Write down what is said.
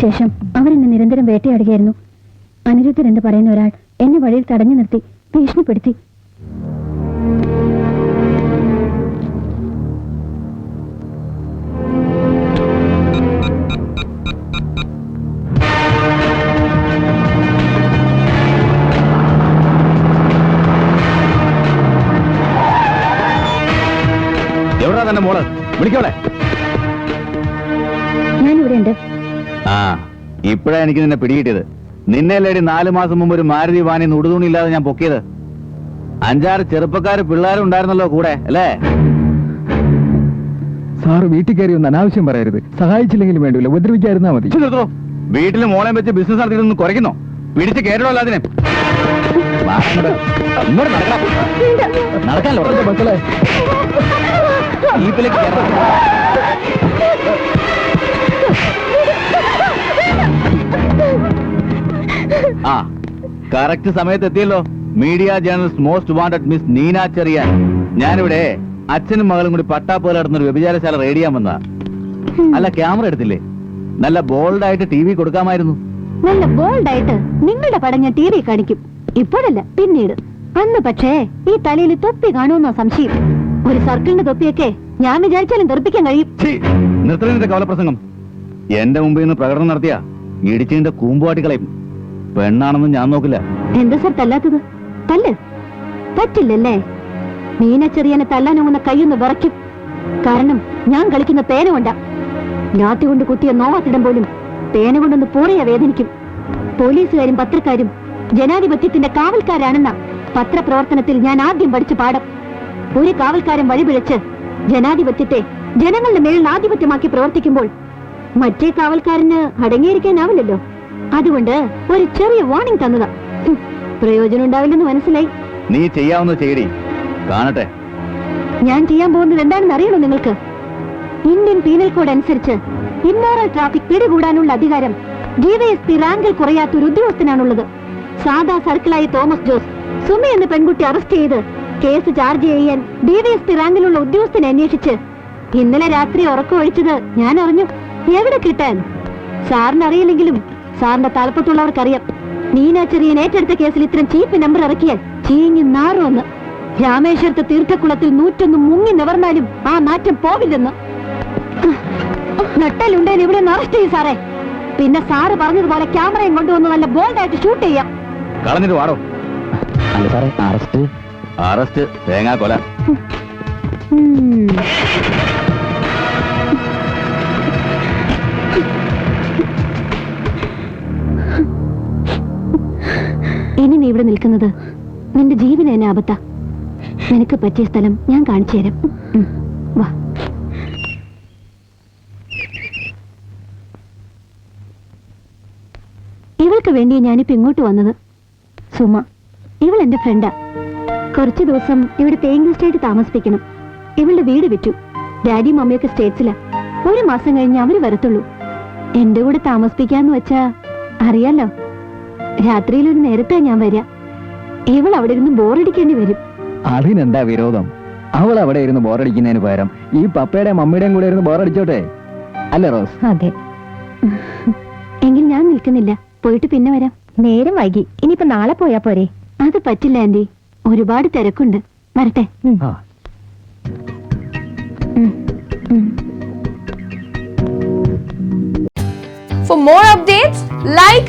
അതിനുശേഷം അവരെന്നെ നിരന്തരം വേട്ടയാടുകയായിരുന്നു. അനിരുദ്ധൻ എന്ന് പറയുന്ന ഒരാൾ എന്നെ വഴിയിൽ തടഞ്ഞു നിർത്തി ഭീഷണിപ്പെടുത്തി. എവിടാ തന്നെ മോൾ? വിളിക്കോളെ ഞാനിവിടെ ഉണ്ട് ആ. ഇപ്പഴാ എനിക്ക് നിന്നെ പിടികിട്ടിയത്. നിന്നെ ലേടി നാലു മാസം മുമ്പ് ഒരു മാരുതി വാനി ഉടുതുണി ഇല്ലാതെ ഞാൻ പൊക്കിയത്. അഞ്ചാറ് ചെറുപ്പക്കാര് പിള്ളേരും ഉണ്ടായിരുന്നല്ലോ കൂടെ അല്ലേ? സാറ് വീട്ടിൽ കയറി ഒന്ന് അനാവശ്യം പറയരുത്. സഹായിച്ചില്ലെങ്കിലും വേണ്ടില്ല ഉപദ്രവിക്കാതിരുന്നാ മതി. വീട്ടിൽ മോളെ വെച്ച് ബിസിനസ് നടത്തിയിട്ടൊന്ന് കുറയ്ക്കുന്നോ? പിടിച്ച് കയറണോ അതിനെ നടക്കാല്ലോ. മക്കളെ. കറക്റ്റ് സമയത്ത് എത്തിയല്ലോ media journalist most wanted miss Neena Cheriyan. ഞാനിവിടെ അച്ഛനും മകളും കൂടി പട്ടാപ്പോലെ നടന്നൊരു വ്യഭിചാരശാല റേഡിയാൻ വന്നതാ. അല്ല ക്യാമറ എടുത്തില്ലേ? നല്ല ബോൾഡ് ആയിട്ട് ടി വി കൊടുക്കാമായിരുന്നു. നല്ല ബോൾഡ് ആയിട്ട് നിങ്ങളുടെ പടം ഞാൻ ടി വി കാണിക്കും. ഇപ്പോഴല്ല പിന്നീട്. അന്ന് പക്ഷേ ഈ തലയിൽ തൊപ്പി കാണുമെന്നോ സംശയം. ഒരു സർക്കിളിന്റെ തൊപ്പിയൊക്കെ ഞാൻ വിചാരിച്ചാലും തെറിപ്പിക്കാൻ കഴിയും. കവലപ്രസംഗം. എന്റെ മുമ്പിൽ നിന്ന് പ്രകടനം നടത്തിയ ഇടിച്ചിന്റെ കൂമ്പുവാട്ടി കളയും പെണ്ണാണെന്ന് ഞാൻ നോക്കില്ല. എന്താ സർ തല്ലാത്തത്? തല്ല്? പറ്റില്ലല്ലേ? മീന ചെറിയനെ തല്ലാനൊങ്ങുന്ന കൈയൊന്ന് വിറയ്ക്കും. കാരണം ഞാൻ കളിക്കുന്ന പേന കൊണ്ടാ ഞാത്തി കൊണ്ട് കുത്തിയ നോവാത്തിടം പോലും പേന കൊണ്ടൊന്ന് പൂറയ വേദനിക്കും. പോലീസുകാരും പത്രക്കാരും ജനാധിപത്യത്തിന്റെ കാവൽക്കാരാണെന്ന പത്രപ്രവർത്തനത്തിൽ ഞാൻ ആദ്യം പഠിച്ച പാഠം. ഒരു കാവൽക്കാരൻ വഴിപിഴച്ച് ജനാധിപത്യത്തെ ജനങ്ങളുടെ മേളിൽ ആധിപത്യമാക്കി പ്രവർത്തിക്കുമ്പോൾ മറ്റേ കാവൽക്കാരന് അടങ്ങിയിരിക്കാനാവില്ലല്ലോ. അതുകൊണ്ട് ഒരു ചെറിയ വാർണിംഗ് തന്നതാ. പ്രയോജനം ഉണ്ടാവില്ലെന്ന് മനസ്സിലായി. നീ ചെയ്യാവുന്ന ചെയ്യടി കാണട്ടെ. ഞാൻ ചെയ്യാൻ പോകുന്നത് എന്താണെന്ന് അറിയണോ നിങ്ങൾക്ക്? ഇന്ത്യൻ പീനൽ കോഡ് അനുസരിച്ച് ഇമ്മോറൽ ട്രാഫിക് പിടികൂടാനുള്ള അധികാരം ഡിവൈഎസ്പി റാങ്കിൽ കുറയാത്ത ഒരു ഉദ്യോഗസ്ഥനാണുള്ളത്. സാധാ സർക്കിളായ തോമസ് ജോസ് സുമി എന്ന പെൺകുട്ടി അറസ്റ്റ് ചെയ്ത് കേസ് ചാർജ് ചെയ്യാൻ ഡിവൈഎസ്പി റാങ്കിലുള്ള ഉദ്യോഗസ്ഥനെ അന്വേഷിച്ച് ഇന്നലെ രാത്രി ഉറക്കമൊഴിച്ചത് ഞാൻ അറിഞ്ഞു. എവിടെ കിട്ടാൻ? സാറിന് അറിയില്ലെങ്കിലും സാറിന്റെ തലപ്പത്തുള്ളവർക്കറിയാം. നീനാച്ചെറിയൻ ചെറിയൻ ഏറ്റെടുത്ത കേസിൽ ഇത്രയും ചീപ്പ് നമ്പർ ഇറക്കിയാൽ ചീങ്ങി നാറുമെന്ന്. രാമേശ്വരത്തെ തീർത്ഥക്കുളത്തിൽ നൂറ്റൊന്ന് മുങ്ങി നിവർന്നാലും ആ നാറ്റം പോവില്ലെന്ന്. നട്ടലുണ്ടേൽ ഇവിടെ അറസ്റ്റ് ചെയ്യും സാറേ. പിന്നെ സാറ് പറഞ്ഞതുപോലെ ക്യാമറയും കൊണ്ടുവന്ന് നല്ല ബോൾഡായിട്ട് ഷൂട്ട് ചെയ്യാം. കളഞ്ഞിട്ട് വാടോ. അല്ല സാറേ അറസ്റ്റ് അറസ്റ്റ് തേങ്ങാ കൊല ഇവിടെ നിൽക്കുന്നത്? നിന്റെ ജീവന എന്നെ ആപത്ത. നിനക്ക് പറ്റിയ സ്ഥലം ഞാൻ കാണിച്ചു തരാം. വാ. ഇവൾക്ക് വേണ്ടി ഞാനിപ്പോ ഇങ്ങോട്ട് വന്നത്. സുമ ഇവൾ എന്റെ ഫ്രണ്ടാ കുറച്ചു ദിവസം ഇവിടെ പേയിങ് ഗസ്റ്റ് താമസിപ്പിക്കണം. ഇവളുടെ വീട് വിറ്റു. ഡാഡിയും മമ്മിയൊക്കെ സ്റ്റേറ്റ്സിലാ ഒരു മാസം കഴിഞ്ഞ് അവർ വരത്തുള്ളൂ. എന്റെ കൂടെ താമസിപ്പിക്കാന്ന് വെച്ചാ അറിയാലോ? രാത്രിയിൽ ഒരു നേരത്തെ ഞാൻ വരിക ഇവൾ അവിടെ ഇരുന്ന് ബോറടിക്കേണ്ടി വരും. അതിനെന്താ വിരോധം? അവൾ അവിടെ ഇരുന്ന് ബോറടിക്കുന്നതിന് പകരം ഈ പപ്പയുടെയും മമ്മിയുടെയും കൂടെ ഇരുന്ന് ബോറടിച്ചോട്ടെ? അല്ല റോസ്? അതെ. എങ്കിൽ ഞാൻ നിൽക്കുന്നില്ല. പോയിട്ട് പിന്നെ വരാം. നേരം വൈകി. ഇനിയിപ്പോ നാളെ പോയാ പോരെ? അത് പറ്റില്ല ആന്റി. ഒരുപാട് തിരക്കുണ്ട്. വരട്ടെ. For more updates, like,